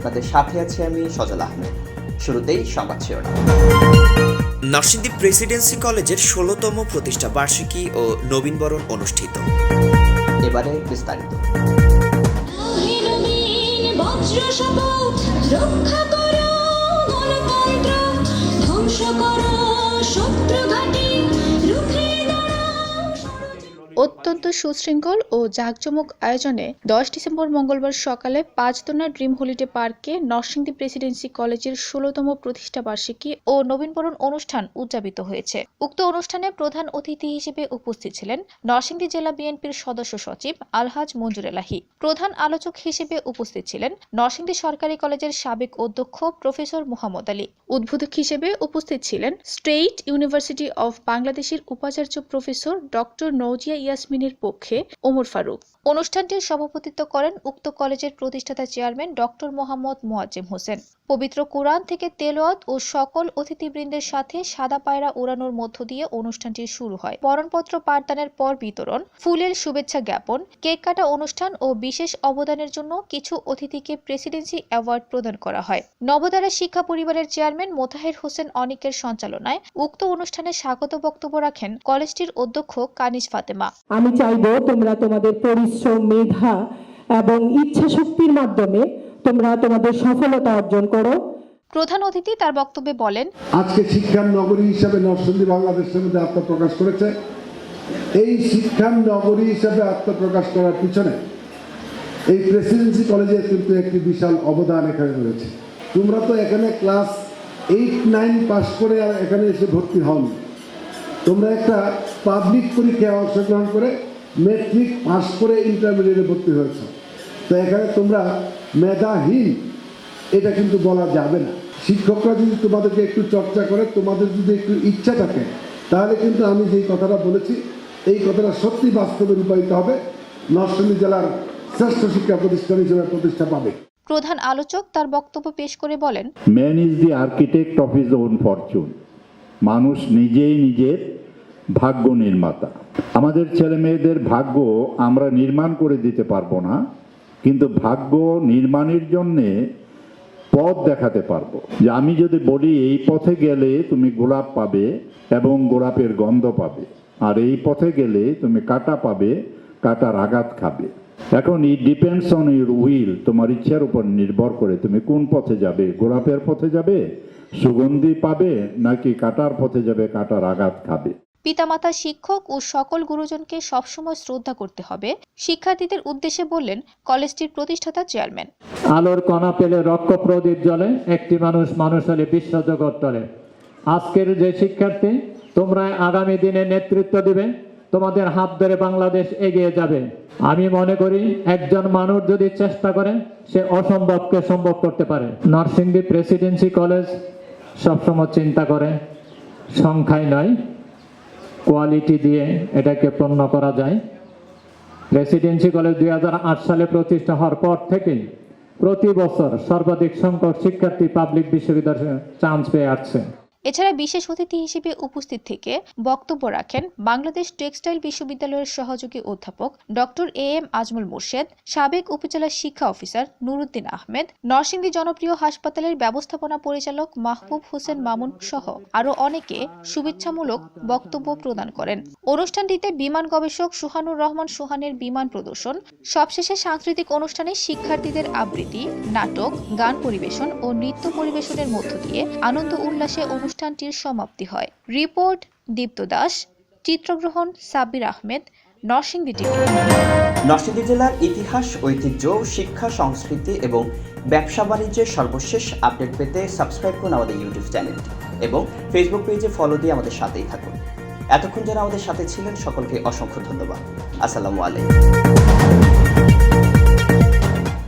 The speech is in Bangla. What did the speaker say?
আপনাদের সাথে আছি আমি সজল আহমেদ। শুরুতেই সংবাদ শিরোনাম। নরসিংদী প্রেসিডেন্সি কলেজের ষোলোতম প্রতিষ্ঠা বার্ষিকী ও নবীনবরণ অনুষ্ঠিত। এবারে বিস্তারিত। রক্ষা অত্যন্ত সুশৃঙ্খল ও জাঁকজমক আয়োজনে দশ ডিসেম্বর মঙ্গলবার সকালে পাঁচদোনা ড্রিম হলিডে পার্কে নরসিংদী প্রেসিডেন্সি কলেজের ষোলতম প্রতিষ্ঠা বার্ষিকী ও নবীনবরণ অনুষ্ঠান উদযাপিত হয়েছে। উক্ত অনুষ্ঠানে প্রধান অতিথি হিসেবে উপস্থিত ছিলেন নরসিংদী জেলা বিএনপির সদস্য সচিব আলহাজ মঞ্জুর এলাহি। প্রধান আলোচক হিসেবে উপস্থিত ছিলেন নরসিংদী সরকারি কলেজের সাবেক অধ্যক্ষ প্রফেসর মোহাম্মদ আলী। উদ্বোধক হিসেবে উপস্থিত ছিলেন স্টেট ইউনিভার্সিটি অব বাংলাদেশের উপাচার্য প্রফেসর ডক্টর নৌজিয়া ইয়াসমিনের পক্ষে ওমর ফারুক। অনুষ্ঠানটির সভাপতিত্ব করেন উক্ত কলেজের প্রতিষ্ঠাতা চেয়ারম্যান ডক্টর মোহাম্মদ মোয়াজ্জেম হোসেন। পবিত্র কোরআন থেকে তেলোয়াত ও সকল অতিথিবৃন্দের সাথে সাদা পায়রা উড়ানোর মধ্য দিয়ে অনুষ্ঠানটি শুরু হয়। বরণপত্র পাঠদানের পর বিতরণ, ফুলের শুভেচ্ছা জ্ঞাপন, কেক কাটা অনুষ্ঠান ও বিশেষ অবদানের জন্য কিছু অতিথিকে প্রেসিডেন্সি অ্যাওয়ার্ড প্রদান করা হয়। নবদারা শিক্ষা পরিবারের চেয়ারম্যান মোতাহের হোসেন অনিকের সঞ্চালনায় উক্ত অনুষ্ঠানে স্বাগত বক্তব্য রাখেন কলেজটির অধ্যক্ষ কানিস ফাতেমা। আমি চাইব তোমরা তোমাদের পরিশ্রম মেধা এবং ইচ্ছা শক্তির মাধ্যমে তোমরা তোমাদের সফলতা অর্জন করো। প্রধান অতিথি তার বক্তব্যে বলেন আজকে শিক্ষার নগরী হিসাবে নরসিংদী বাংলাদেশের মধ্যে আত্মপ্রকাশ করেছে। এই শিক্ষার নগরী হিসাবে আত্মপ্রকাশ করার পিছনে এই প্রেসিডেন্সি কলেজের কিন্তু একটি বিশাল অবদান এখানে রয়েছে। তোমরা তো এখানে ক্লাস এইট নাইন পাস করে আর এখানে এসে ভর্তি হন তোমরা একটা পাবলিক পরীক্ষায় অংশগ্রহণ করে মেট্রিক পাস করে ইন্টারমিডিয়েটে ভর্তি হয়েছ। তো এখানে তোমরা মেধাহীন এটা কিন্তু বলা যাবে না। শিক্ষকরা যদি তোমাদেরকে একটু চর্চা করে তোমাদের যদি একটু ইচ্ছা থাকে তাহলে কিন্তু আমি যেই কথাটা বলেছি এই কথাটা সত্যি বাস্তবে রূপায়িত হবে। নরসিংদী জেলার শ্রেষ্ঠ শিক্ষা প্রতিষ্ঠান হিসেবে প্রতিষ্ঠা পাবে। প্রধান আলোচক তার বক্তব্য পেশ করে বলেন man is the architect of his own fortune মানুষ নিজেই নিজের ভাগ্য নির্মাতা। আমাদের ছেলে মেয়েদের ভাগ্য আমরা নির্মাণ করে দিতে পারব না, কিন্তু ভাগ্য নির্মাণের জন্যে পথ দেখাতে পারব। যে আমি যদি বলি, এই পথে গেলে তুমি গোলাপ পাবে এবং গোলাপের গন্ধ পাবে, আর এই পথে গেলে তুমি কাটা পাবে, কাটার আঘাত খাবে। এখন it depends on your will তোমার ইচ্ছার উপর নির্ভর করে তুমি কোন পথে যাবে, গোলাপের পথে যাবে সুগন্ধি পাবে নাকি কাটার পথে যাবে কাটার আঘাত খাবে? পিতামাতা শিক্ষক ও সকল গুরুজনকে সবসময় শ্রদ্ধা করতে হবে। শিক্ষার্থীদের উদ্দেশ্যে বললেন কলেজটির প্রতিষ্ঠাতা চেয়ারম্যান। আলোর কণা পেলে রক্ষ প্রদীপ জ্বলে একটি মানুষ মানুষ হলে বিশ্ব জগৎ টলে। আজকের যে শিক্ষার্থী তোমরা আগামী দিনে নেতৃত্ব দিবে তোমাদের হাত ধরে বাংলাদেশ এগিয়ে যাবে। আমি মনে করি একজন মানুষ যদি চেষ্টা করে সে অসম্ভবকে সম্ভব করতে পারে। নরসিংদী প্রেসিডেন্সি কলেজ সবসময় চিন্তা করে সংখ্যায় নয় কোয়ালিটি দিয়ে এটাকে পণ্য করা যায়। রেসিডেন্সি কলেজ দুই হাজার আট সালে প্রতিষ্ঠা হওয়ার পর থেকেই প্রতি বছর সর্বাধিক সংখ্যক শিক্ষার্থী পাবলিক বিশ্ববিদ্যালয়ে চান্স পেয়ে আসছে। এছাড়া বিশেষ অতিথি হিসেবে উপস্থিত থেকে বক্তব্য রাখেন বাংলাদেশ টেক্সটাইল বিশ্ববিদ্যালয়ের সহযোগী অধ্যাপক doctor A M Azmal Morshed, সাবেক উপজেলা শিক্ষা অফিসার নুরুদ্দিন আহমেদ, নরসিংদী জনপ্রিয় হাসপাতালের ব্যবস্থাপনা পরিচালক মাহবুব হোসেন মামুন সহ আরও অনেকে শুভেচ্ছামূলক বক্তব্য প্রদান করেন। অনুষ্ঠানটিতে বিমান গবেষক সুহানুর রহমান সুহানের বিমান প্রদর্শন, সবশেষে সাংস্কৃতিক অনুষ্ঠানে শিক্ষার্থীদের আবৃত্তি, নাটক, গান পরিবেশন ও নৃত্য পরিবেশনের মধ্য দিয়ে আনন্দ উল্লাসে অনুষ্ঠানটির সমাপ্তি হয়। রিপোর্ট দীপ্ত দাস, চিত্রগ্রহণ সাব্বির আহমেদ, নরসিংদী টিভি। নরসিংদী জেলার ইতিহাস, ঐতিহ্য, শিক্ষা, সংস্কৃতি এবং ব্যবসা বাণিজ্যের সর্বশেষ আপডেট পেতে সাবস্ক্রাইব করুন আমাদের ইউটিউব চ্যানেলটি এবং ফেসবুক পেজে ফলো দিয়ে আমাদের সাথেই থাকুন। এতক্ষণ যারা আমাদের সাথে ছিলেন, সকলকে অসংখ্য ধন্যবাদ। আসসালামু আলাইকুম।